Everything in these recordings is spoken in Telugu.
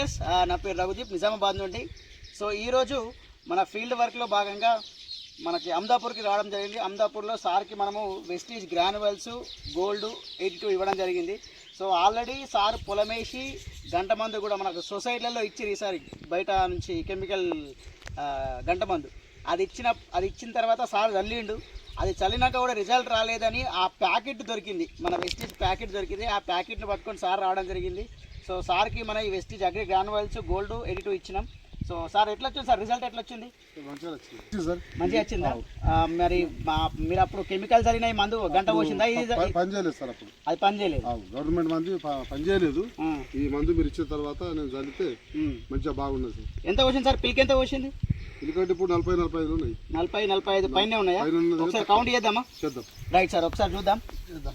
ఎస్, నా పేరు రఘుదీప్ నిజామాబాద్ నుండి. సో ఈరోజు మన ఫీల్డ్ వర్క్లో భాగంగా మనకి అమదాపూర్కి రావడం జరిగింది. అమ్దాపూర్లో సార్కి మనము Vestige granules gold eighty two ఇవ్వడం జరిగింది. సో ఆల్రెడీ సార్ పొలమేసి గంట మందు కూడా మనకు సొసైటీలలో ఇచ్చిరు ఈసారి బయట నుంచి కెమికల్ గంట మందు. అది ఇచ్చిన అది ఇచ్చిన తర్వాత సార్ చల్లిండు. అది చల్లినాక కూడా రిజల్ట్ రాలేదని ఆ ప్యాకెట్ దొరికింది. మన వెస్టీజ్ ప్యాకెట్ దొరికింది. ఆ ప్యాకెట్ని పట్టుకొని సార్ రావడం జరిగింది. సో సార్కి మన ఈ Vestige agri granules gold eighty two ఇచ్చినాం. సో సార్ ఎట్లా వచ్చింది సార్? రిజల్ట్ ఎట్లా వచ్చింది మంచిగా వచ్చింది? మరి మీరు అప్పుడు కెమికల్ జరిగిన ఈ మందు గంట పోసిందా? ఇది ప- పని చేయలేదు సార్ అప్పుడు. అది పని చేయలేదు. ఆ, గవర్నమెంట్ మంది ప- పని చేయలేదు. ఆ, ఈ మందు మీరు ఇచ్చిన తర్వాత నేను ఉమ్. మంచిగా బాగున్నది సార్. ఎంత పోసింది సార్? పిల్కి ఎంత పోసింది? ఎందుకంటే ఇప్పుడు నలభై నలభై ఐదు ఉన్నాయి. నలభై నలభై ఐదు పైన ఉన్నాయా. ఒకసారి కౌంట్ చేద్దామా? చేద్దాం. రైట్ సార్ ఒకసారి చూద్దాం. చేద్దాం.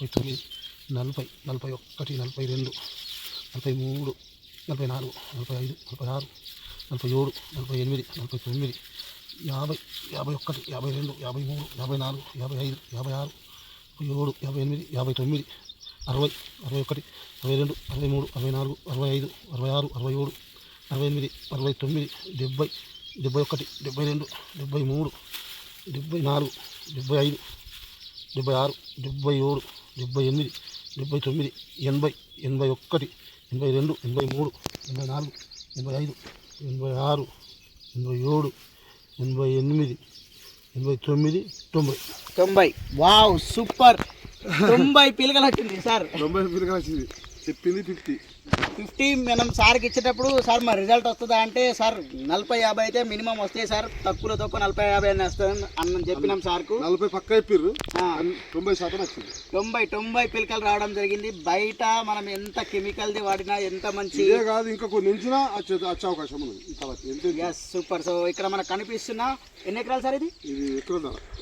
ముప్పై తొమ్మిది నలభై నలభై ఒకటి నలభై రెండు నలభై మూడు నలభై నాలుగు నలభై ఐదు నలభై ఆరు నలభై ఏడు నలభై ఎనిమిది నలభై తొమ్మిది యాభై యాభై ఒకటి యాభై రెండు యాభై మూడు యాభై నాలుగు యాభై ఐదు యాభై ఆరు యాభై ఏడు యాభై ఎనిమిది యాభై తొమ్మిది అరవై అరవై ఒకటి అరవై రెండు అరవై మూడు అరవై నాలుగు అరవై ఐదు అరవై ఆరు అరవై ఏడు అరవై ఎనిమిది అరవై తొమ్మిది డెబ్బై డెబ్బై ఒకటి డెబ్బై రెండు డెబ్బై మూడు డెబ్బై నాలుగు డెబ్బై ఐదు డెబ్బై ఆరు డెబ్బై ఏడు డెబ్బై ఎనిమిది డెబ్బై తొమ్మిది ఎనభై ఎనభై ఒకటి ఎనభై రెండు ఎనభై మూడు ఎనభై నాలుగు ఎనభై ఐదు ఎనభై ఆరు ఎనభై ఏడు ఎనభై ఎనిమిది ఎనభై తొమ్మిది తొంభై. తొంభై. Wow super. తొంభై పిలకలు వచ్చింది సార్. తొంభై పిల్లగా వచ్చింది. చెప్పింది ఫిఫ్టీ. ఫిఫ్టీ మనం సార్కి ఇచ్చేటప్పుడు సార్ మా రిజల్ట్ వస్తుందా అంటే సార్ నలభై యాభై అయితే మినిమం వస్తాయి సార్. తక్కువలో తక్కువ నలభై యాభై అని వస్తుంది అని చెప్పినాం సార్కు. నలభై పక్క చెప్పిర్రు. ఆ, తొంభై శాతం వచ్చింది. తొంభై తొంభై పిలకలు రావడం జరిగింది. బయట మనం ఎంత కెమికల్ది వాడినా ఎంత మంచి ఇదే కాదు ఇంకా కొన్ని ఉంచినా వచ్చే అవకాశం ఉంది? ఎస్ సూపర్ సో ఇక్కడ మనకు కనిపిస్తున్న ఎన్ని ఎకరాలు సార్ ఇది?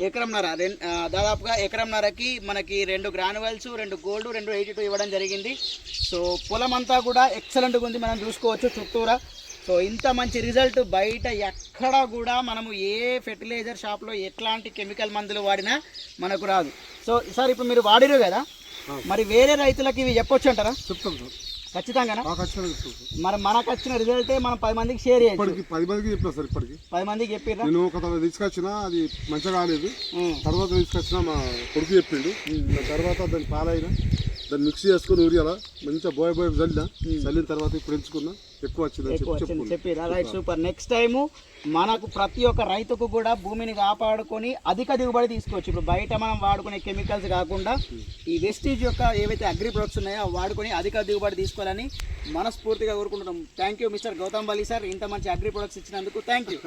ఎకరంన్నర. రెన్- ఆ, దాదాపుగా ఎకరంన్నరకి మనకి రెండు గ్రానువల్స్ రెండు గోల్డ్ రెండు ఎయిటీ టూ ఇవ్వడం జరిగింది. సో పొలం అంతా కూడా ఎక్సలెంట్గా ఉంది. మనం చూసుకోవచ్చు చుట్టూరా. సో ఇంత మంచి రిజల్ట్ బయట ఎక్కడ కూడా మనము ఏ ఫెర్టిలైజర్ షాప్లో ఎట్లాంటి కెమికల్ మందులు వాడినా మనకు రాదు. సో సార్ ఇప్పుడు మీరు వాడిరు కదా? మరి వేరే రైతులకు ఇవి చెప్పొచ్చు అంటారా? చెప్తాం సార్. ఖచ్చితంగా మరి మనకు వచ్చిన రిజల్టే మనం పది మందికి షేర్ ఇప్పటికి పది మందికి చెప్పినా సార్ ఇప్పటికి. పది మందికి చెప్పిర్రా? నేను ఒక తీసుకొచ్చినా అది మంచిగా కాలేదు ఉం. తర్వాత తీసుకొచ్చిన మా కొడుకు చెప్పిండు. తర్వాత దాన్ని పాలైన. దాన్ని మిక్స్ చేసుకుని ఊరియాల మంచిగా బోయ బోయ చల్లిన? చల్లిన తర్వాత ఇప్పుడు ఎంచుకున్నా? ఎక్కువ వచ్చింది చెప్పి రైట్ సూపర్. నెక్స్ట్ టైము మనకు ప్రతి ఒక్క రైతుకు కూడా భూమిని కాపాడుకొని అధిక దిగుబడి తీసుకోవచ్చు. ఇప్పుడు బయట మనం వాడుకునే కెమికల్స్ కాకుండా ఈ వెస్టీజ్ యొక్క ఏవైతే అగ్రి ప్రొడక్ట్స్ ఉన్నాయో వాడుకొని అధిక దిగుబడి తీసుకోవాలని మనస్ఫూర్తిగా కోరుకుంటున్నాం. థ్యాంక్ యూ మిస్టర్ గౌతమ్ బలి సార్. ఇంత మంచి అగ్రి ప్రొడక్ట్స్ ఇచ్చినందుకు థ్యాంక్ యూ